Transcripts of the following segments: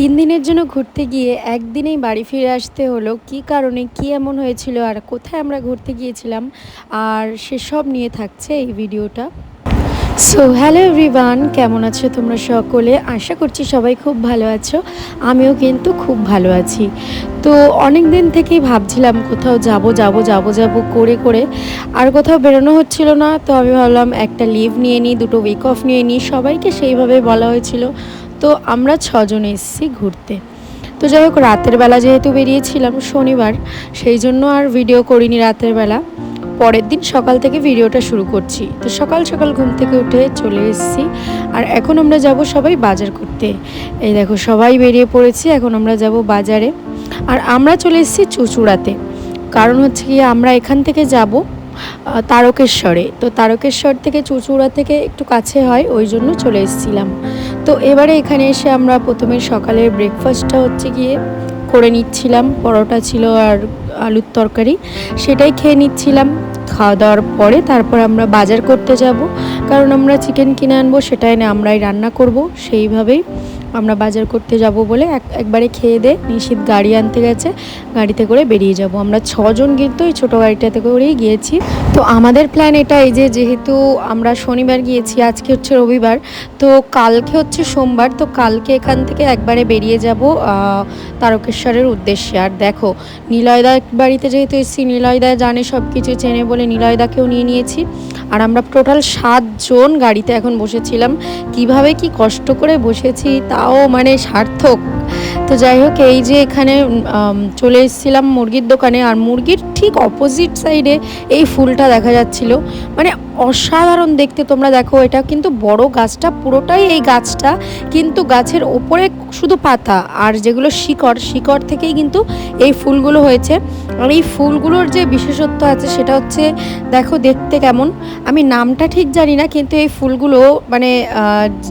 তিন দিনের জন্য ঘুরতে গিয়ে একদিনেই বাড়ি ফিরে আসতে হলো। কী কারণে, কী এমন হয়েছিল আর কোথায় আমরা ঘুরতে গিয়েছিলাম? আর সেসব নিয়ে থাকছে এই ভিডিওটা। সো হ্যালো এভরিওয়ান কেমন আছো তোমরা সকলে? আশা করছি সবাই খুব ভালো আছো। আমিও কিন্তু খুব ভালো আছি। তো, অনেক দিন থেকেই ভাবছিলাম কোথাও যাব যাব যাব যাব করে করে। আর কোথাও বেরোনো হচ্ছিল না, তো আমি ভাবলাম একটা লিভ নিয়ে নিই, দুটো উইক অফ নিয়ে নিই। সবাইকে সেইভাবে বলা হয়েছিল। তো আমরা ছজন এসেছি ঘুরতে। তো যাই হোক, রাতের বেলা যেহেতু বেরিয়েছিলাম শনিবার, সেই জন্য আর ভিডিও করিনি রাতের বেলা। পরের দিন সকাল থেকে ভিডিওটা শুরু করছি। তো সকাল সকাল ঘুম থেকে উঠে চলে এসেছি। আর এখন আমরা যাব সবাই বাজার করতে। এই দেখো, সবাই বেরিয়ে পড়েছি, এখন আমরা যাব বাজারে। আর আমরা চলে এসেছি চুচুড়াতে। কারণ হচ্ছে কি, আমরা এখান থেকে যাব তারকেশ্বরে। তো তারকেশ্বর থেকে চুচুড়া থেকে একটু কাছে হয়, ওই জন্য চলে এসেছিলাম। তো এবারে এখানে এসে আমরা প্রথমে সকালের ব্রেকফাস্টটা হচ্ছে গিয়ে করে নিচ্ছিলাম। পরোটা ছিল আর আলুর তরকারি, সেটাই খেয়ে নিচ্ছিলাম। খাওয়া দাওয়ার পরে তারপর আমরা বাজার করতে যাব। কারণ আমরা চিকেন কিনে আনব, সেটাই না আমরাই রান্না করব, সেইভাবেই আমরা বাজার করতে যাব বলে এক, একবারে খেয়ে দে, নিশীত গাড়ি আনতে গেছে, গাড়িতে করে বেরিয়ে যাব। আমরা ছজন কিন্তু ওই ছোটো গাড়িটাতে করেই গিয়েছি। তো আমাদের প্ল্যান এটাই যে, যেহেতু আমরা শনিবার গিয়েছি, আজকে হচ্ছে রবিবার, তো কালকে হচ্ছে সোমবার, তো কালকে এখান থেকে একবারে বেরিয়ে যাব তারকেশ্বরের উদ্দেশ্যে। আর দেখো নীলয়দা বাড়িতে যেহেতু এসেছি, নিলয়দা জানে সব কিছু চেনে বলে নীলয়দাকেও নিয়ে নিয়েছি। আর আমরা টোটাল সাতজন গাড়িতে এখন বসেছিলাম। কীভাবে কি কষ্ট করে বসেছি তাও মানে সার্থক। তো যাই হোক, এই যে এখানে চলে এসেছিলাম মুরগির দোকানে। আর মুরগির ঠিক অপোজিট সাইডে এই ফুলটা দেখা যাচ্ছিল। মানে অসাধারণ দেখতে তোমরা দেখো, এটা কিন্তু বড় গাছটা, পুরোটাই এই গাছটা, কিন্তু গাছের ওপরে শুধু পাতা আর যেগুলো শিকড় শিকড় থেকেই কিন্তু এই ফুলগুলো হয়েছে। আর এই ফুলগুলোর যে বিশেষত্ব আছে সেটা হচ্ছে, দেখো দেখতে কেমন। আমি নামটা ঠিক জানি না, কিন্তু এই ফুলগুলো মানে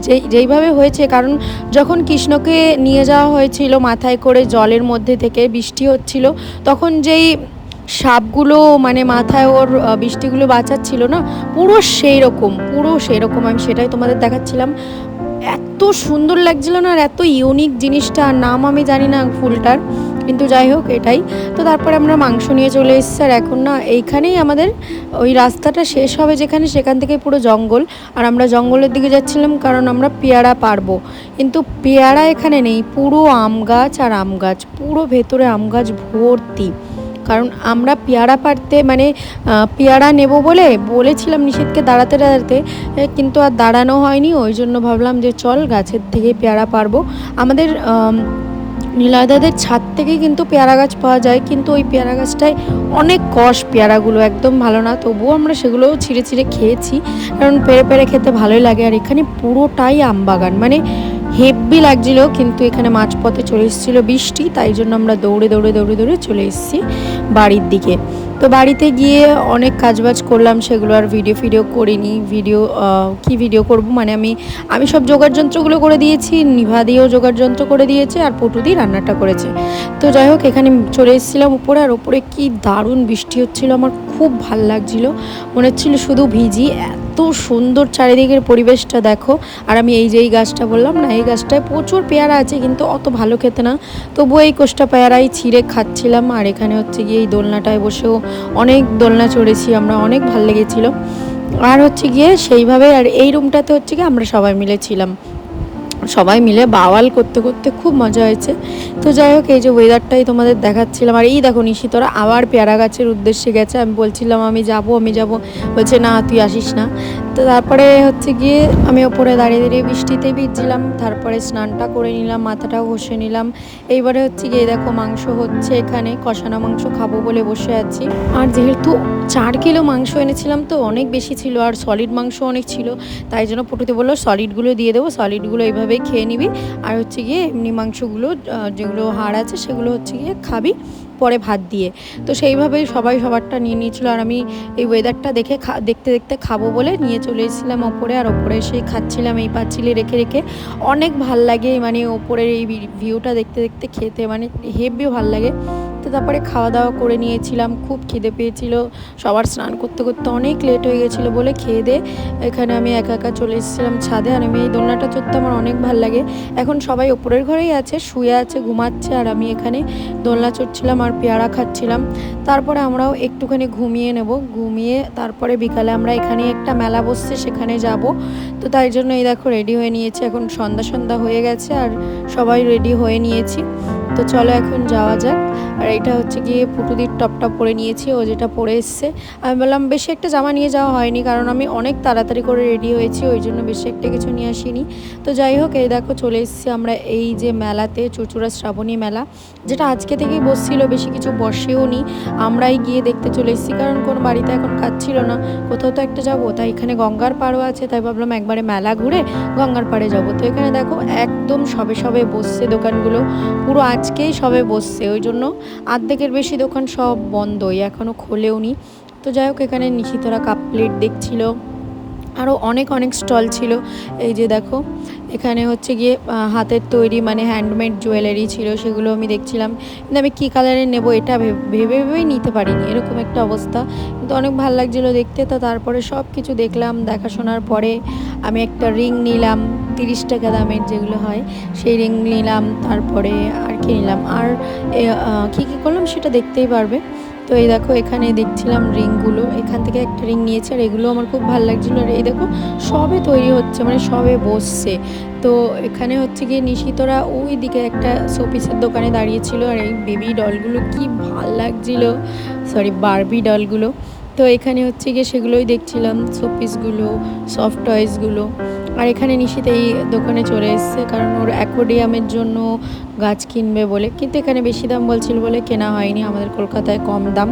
যেই, যেইভাবে হয়েছে, কারণ যখন কৃষ্ণকে নিয়ে যাওয়া হয়েছিল, মাথায় করে জলের মধ্যে থেকে বৃষ্টি হচ্ছিল, তখন যেই সাপগুলো মানে মাথায় ওর বৃষ্টিগুলো বাঁচাচ্ছিল না। পুরো সেই রকম পুরো সেই রকম আমি সেটাই তোমাদের দেখাচ্ছিলাম। এত সুন্দর লাগছিল না আর এত ইউনিক জিনিসটা নাম আমি জানি না ফুলটার, কিন্তু যাই হোক এটাই। তো তারপরে আমরা মাংস নিয়ে চলে এসেছি, আর এখন না এইখানেই আমাদের, ওই রাস্তাটা শেষ হবে যেখানে সেখান থেকে পুরো জঙ্গল। আর আমরা জঙ্গলের দিকে যাচ্ছিলাম কারণ আমরা পেয়ারা পারব। কিন্তু পেয়ারা এখানে নেই, পুরো আম গাছ আর আম গাছ, পুরো ভেতরে আম গাছ ভর্তি। কারণ আমরা পেয়ারা পারতে মানে পেয়ারা নেব বলে বলেছিলাম নিষেধকে দাঁড়াতে দাঁড়াতে কিন্তু আর দাঁড়ানো হয়নি। ওই জন্য ভাবলাম যে চল গাছের থেকে পেয়ারা পারব আমাদের নীলাদাদের ছাদ থেকে কিন্তু পেয়ারা গাছ পাওয়া যায়, কিন্তু ওই পেয়ারা গাছটায় অনেক কষ পেয়ারাগুলো, একদম ভালো না। তবুও আমরা সেগুলোও ছিঁড়ে ছিঁড়ে খেয়েছি, কারণ পেরে পেরে খেতে ভালোই লাগে। আর এখানে পুরোটাই আম বাগান মানে হেব্বি লাগছিল, কিন্তু এখানে মাঝপথে চলে এসেছিল বৃষ্টি, তাই জন্য আমরা দৌড়ে দৌড়ে দৌড়ে দৌড়ে চলে এসেছি বাড়ির দিকে। তো বাড়িতে গিয়ে অনেক কাজবাজ করলাম, সেগুলো আর ভিডিও ফিডিও করিনি। ভিডিও কি ভিডিও করব? মানে আমি আমি সব জোগাড় যন্ত্রগুলো করে দিয়েছি, নিভা দিয়েও জোগাড় যন্ত্র করে দিয়েছে, আর পটু দিয়ে রান্নাটা করেছে। তো যাই হোক, এখানে চলে এসেছিলাম উপরে, আর উপরে কি দারুণ বৃষ্টি হচ্ছিল, আমার খুব ভালো লাগছিল। মনে হচ্ছিল শুধু ভিজি, এত সুন্দর চারিদিকের পরিবেশটা দেখো। আর আমি এই যে এই গাছটা বললাম না, এই গাছটায় প্রচুর পেয়ারা আছে, কিন্তু অত ভালো খেতে না। তবু এই কোষ্টা পেয়ারাই ছিঁড়ে খাচ্ছিলাম। আর এখানে হচ্ছে গিয়ে এই দোলনাটায় বসেও অনেক দোলনা চড়েছি, আমরা অনেক ভালো লেগেছিল। আর হচ্ছে গিয়ে সেইভাবে, আর এই রুমটাতে হচ্ছে গিয়ে আমরা সবাই মিলে ছিলাম। সবাই মিলে বাওয়াল করতে করতে খুব মজা হয়েছে। তো যাই হোক, এই যে ওয়েদারটাই তোমাদের দেখাচ্ছিলাম। আর এই দেখো নিশিতরা আবার পেয়ারা গাছের উদ্দেশ্যে গেছে। আমি বলছিলাম, আমি যাব আমি যাব। বলছে, না, তুই আসিস না। তো তারপরে হচ্ছে গিয়ে আমি ওপরে দাঁড়িয়ে দাঁড়িয়ে বৃষ্টিতে ভিজছিলাম। তারপরে স্নানটা করে নিলাম, মাথাটাও ঘষে নিলাম। এইবারে হচ্ছে গিয়ে দেখো মাংস হচ্ছে এখানে, কষানো মাংস খাব বলে বসে আছি। আর যেহেতু চার কিলো মাংস এনেছিলাম তো অনেক বেশি ছিল, আর সলিড মাংস অনেক ছিল, তাই জন্য পটুতে বলল সলিডগুলো দিয়ে দেবো সলিডগুলো এইভাবেই খেয়ে নিবি। আর হচ্ছে গিয়ে এমনি মাংসগুলো যেগুলো হাড় আছে সেগুলো হচ্ছে গিয়ে খাবি পরে ভাত দিয়ে। তো সেইভাবেই সবাই সবারটা নিয়ে নিয়েছিলো। আর আমি এই ওয়েদারটা দেখে দেখতে দেখতে খাব বলে নিয়ে চলে এসেছিলাম ওপরে। আর ওপরে এসে খাচ্ছিলাম এই পাচ্ছিলে রেখে রেখে। অনেক ভালো লাগে মানে ওপরের এই ভিউটা দেখতে দেখতে খেতে মানে হেভি ভালো লাগে। তো তারপরে খাওয়া দাওয়া করে নিয়েছিলাম, খুব খিদে পেয়েছিল। সবার স্নান করতে করতে অনেক লেট হয়ে গেছিল বলে খেয়ে দে। এখানে আমি একা একা চলে এসেছিলাম ছাদে আর আমি এই দোলনাটা চড়তে আমার অনেক ভালো লাগে। এখন সবাই ওপরের ঘরেই আছে, শুয়ে আছে, ঘুমাচ্ছে আর আমি এখানে দোলনা চড়ছিলাম আর পেয়ারা খাচ্ছিলাম। তারপরে আমরাও একটুখানি ঘুমিয়ে নেব। ঘুমিয়ে তারপরে বিকালে আমরা এখানে একটা মেলা বসছে, সেখানে যাব। তো তাই জন্য এই দেখো রেডি হয়ে নিয়েছি। এখন সন্ধ্যা সন্ধ্যা হয়ে গেছে আর সবাই রেডি হয়ে নিয়েছি। তো চলো এখন যাওয়া যাক। আর এটা হচ্ছে গিয়ে পুটুদির টপটা পরে নিয়েছি, ও যেটা পরে এসছে। আমি বললাম, বেশি একটা জামা নিয়ে যাওয়া হয়নি, কারণ আমি অনেক তাড়াতাড়ি করে রেডি হয়েছি, ওই জন্য বেশি একটা কিছু নিয়ে আসিনি। তো যাই হোক, এই দেখো চলে এসেছি আমরা এই যে মেলাতে চুচুড়া শ্রাবণী মেলা, যেটা আজকে থেকেই বসছিল, বেশি কিছু বসেও নি। আমরাই গিয়ে দেখতে চলে এসেছি, কারণ কোনো বাড়িতে এখন কাজ ছিল না। কোথাও তো একটা যাব, তাই এখানে গঙ্গার পাড়ও আছে, তাই ভাবলাম একবারে মেলা ঘুরে গঙ্গার পাড়ে যাব। তো এখানে দেখো, একদম সবে সবে বসছে দোকানগুলো, পুরো আজকেই সবে বসছে, ওই জন্য আর্ধেকের বেশি দোকান সব বন্ধই এখনও খোলেও নি তো যাই হোক, এখানে নিশিতরা কাপ প্লেট দেখছিল। আরও অনেক অনেক স্টল ছিল। এই যে দেখো, এখানে হচ্ছে গিয়ে হাতের তৈরি মানে হ্যান্ডমেড জুয়েলারি ছিল, সেগুলো আমি দেখছিলাম। কিন্তু আমি কী কালারের নেব এটা ভেবে ভেবে, ভেবেই নিতে পারিনি। এরকম একটা অবস্থা। কিন্তু অনেক ভালো লাগছিল দেখতে। তো তারপরে সব কিছু দেখলাম দেখাশোনার পরে। আমি একটা রিং নিলাম, তিরিশ টাকা দামের যেগুলো হয়, সেই রিং নিলাম, তারপরে আর কি নিলাম? আর কী কী করলাম সেটা দেখতেই পারবে। তো এই দেখো, এখানে দেখছিলাম রিংগুলো এখান থেকে একটা রিং নিয়েছে, আর এগুলো আমার খুব ভালো লাগছিল। আর এই দেখো, সবে তৈরি হচ্ছে মানে সবে বসছে। তো এখানে হচ্ছে গিয়ে নিশিতরা ওই দিকে একটা শোপিসের দোকানে দাঁড়িয়েছিল, আর এই বেবি ডলগুলো কি ভালো লাগছিল। সরি বারবি ডলগুলো তো এখানে হচ্ছে গিয়ে সেগুলোই দেখছিলাম, শোপিসগুলো সফট টয়েসগুলো আর এখানে নিশিত এই দোকানে চলে এসছে, কারণ ওর অ্যাকোডিয়ামের জন্য গাছ কিনবে বলে, কিন্তু এখানে বেশি দাম বলছিল বলে কেনা হয়নি, আমাদের কলকাতায় কম দাম।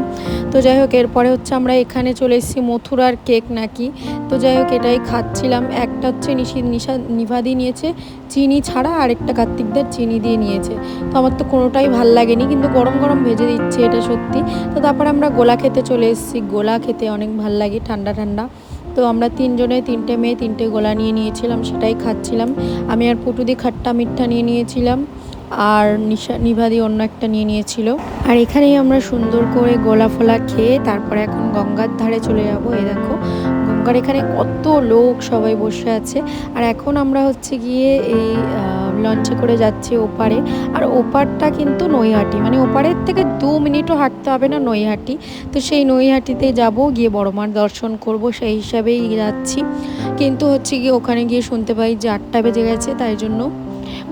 তো যাই হোক, এরপরে হচ্ছে আমরা এখানে চলে এসেছি মথুরার কেক নাকি। তো যাই হোক, এটাই খাচ্ছিলাম। একটা হচ্ছে নিশি নিশা নিভাদি নিয়েছে, চিনি ছাড়া আরেকটা কার্তিকদার চিনি দিয়ে নিয়েছে। তো আমার তো কোনোটাই ভালো লাগেনি, কিন্তু গরম গরম ভেজে দিচ্ছে এটা সত্যি। তো তারপরে আমরা গোলা খেতে চলে এসেছি। গোলা খেতে অনেক ভালো লাগে, ঠান্ডা ঠান্ডা। তো আমরা তিনজনে, তিনটে মেয়ে, তিনটে গোলা নিয়ে নিয়েছিলাম, সেটাই খাচ্ছিলাম। আমি আর পুটুদি খাট্টা মিঠা নিয়ে নিয়েছিলাম। আর নিশা নিভাদি অন্য একটা নিয়ে নিয়েছিল। আর এখানেই আমরা সুন্দর করে গোলা ফোলা খেয়ে তারপরে এখন গঙ্গার ধারে চলে যাব। এই দেখো, গঙ্গার এখানে কত লোক সবাই বসে আছে। আর এখন আমরা হচ্ছে গিয়ে এই লঞ্চে করে যাচ্ছি ওপারে। আর ওপারটা কিন্তু নৈহাটি মানে ওপারের থেকে দু মিনিটও হাঁটতে হবে না নৈহাটি। তো সেই নৈহাটিতে যাব, গিয়ে বড় মার দর্শন করব, সেই হিসাবেই যাচ্ছি। কিন্তু হচ্ছে গিয়ে ওখানে গিয়ে শুনতে পাই যে আটটা বেজে গেছে, তাই জন্য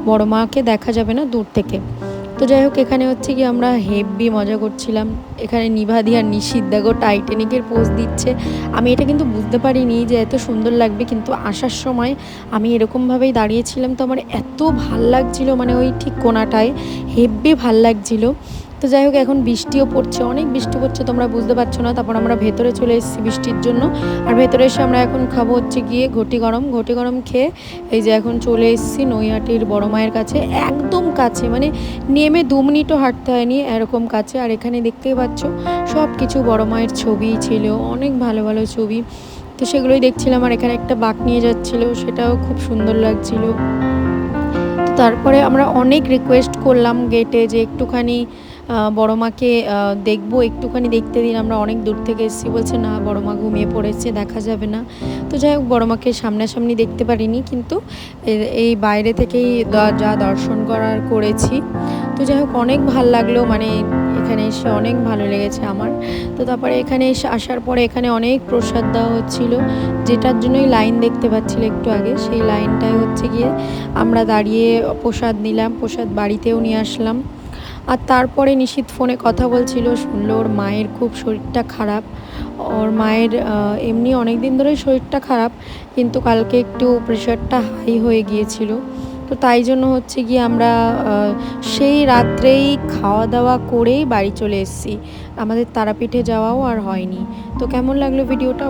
বড় মাকে দেখা যাবে না দূর থেকে। তো যাই হোক, এখানে হচ্ছে কি আমরা হেভি মজা করছিলাম। এখানে নিভাদি আর নিষিদ্ধাগো দেখো টাইটানিকের পোজ দিচ্ছে। আমি এটা কিন্তু বুঝতে পারিনি যে এত সুন্দর লাগবে, কিন্তু আসার সময় আমি এরকমভাবেই দাঁড়িয়েছিলাম। তো আমার এত ভালো লাগছিল মানে ওই ঠিক কোনাটায়। হেভি ভালো লাগছিল। তো যাই হোক, এখন বৃষ্টিও পড়ছে, অনেক বৃষ্টি পড়ছে, তোমরা বুঝতে পারছ না। তারপর আমরা ভেতরে চলে এসেছি বৃষ্টির জন্য। আর ভেতরে এসে আমরা এখন খাব হচ্ছে গিয়ে ঘটি গরম। ঘটি গরম খেয়ে এই যে এখন চলে এসেছি নৈহাটির বড় মায়ের কাছে, একদম কাছে মানে নেমে দু মিনিটও হাঁটতে হয়নি এরকম কাছে। আর এখানে দেখতেই পাচ্ছ সব কিছু বড় মায়ের ছবি ছিল, অনেক ভালো ভালো ছবি। তো সেগুলোই দেখছিলাম, আর এখানে একটা বাঘ নিয়ে যাচ্ছিল, সেটাও খুব সুন্দর লাগছিল। তারপরে আমরা অনেক রিকোয়েস্ট করলাম গেটে যে একটুখানি বড় মাকে দেখব, একটুখানি দেখতে দিন, আমরা অনেক দূর থেকে এসেছি। বলছে, না, বড় মা ঘুমিয়ে পড়েছে, দেখা যাবে না। তো যাই হোক, বড় মাকে সামনাসামনি দেখতে পারিনি, কিন্তু এই বাইরে থেকেই যা দর্শন করার করেছি। তো যাই হোক, অনেক ভালো লাগল মানে এখানে এসে অনেক ভালো লেগেছে আমার। তো তারপরে এখানে এসে আসার পরে এখানে অনেক প্রসাদ দেওয়া হচ্ছিল। যেটার জন্যই লাইন দেখতে পাচ্ছিল একটু আগে, সেই লাইনটায় হচ্ছে গিয়ে আমরা দাঁড়িয়ে প্রসাদ নিলাম, প্রসাদ বাড়িতেও নিয়ে আসলাম। আর তারপরে নিশীত ফোনে কথা বলছিল, শুনলো ওর মায়ের খুব শরীরটা খারাপ। ওর মায়ের এমনি অনেক দিন ধরেই শরীরটা খারাপ, কিন্তু কালকে একটু প্রেশারটা হাই হয়ে গিয়েছিল। তো তাই জন্য হচ্ছে গিয়ে আমরা সেই রাত্রেই খাওয়া দাওয়া করেই বাড়ি চলে এসেছি। আমাদের তারাপীঠে যাওয়াও আর হয়নি। তো কেমন লাগল ভিডিওটা?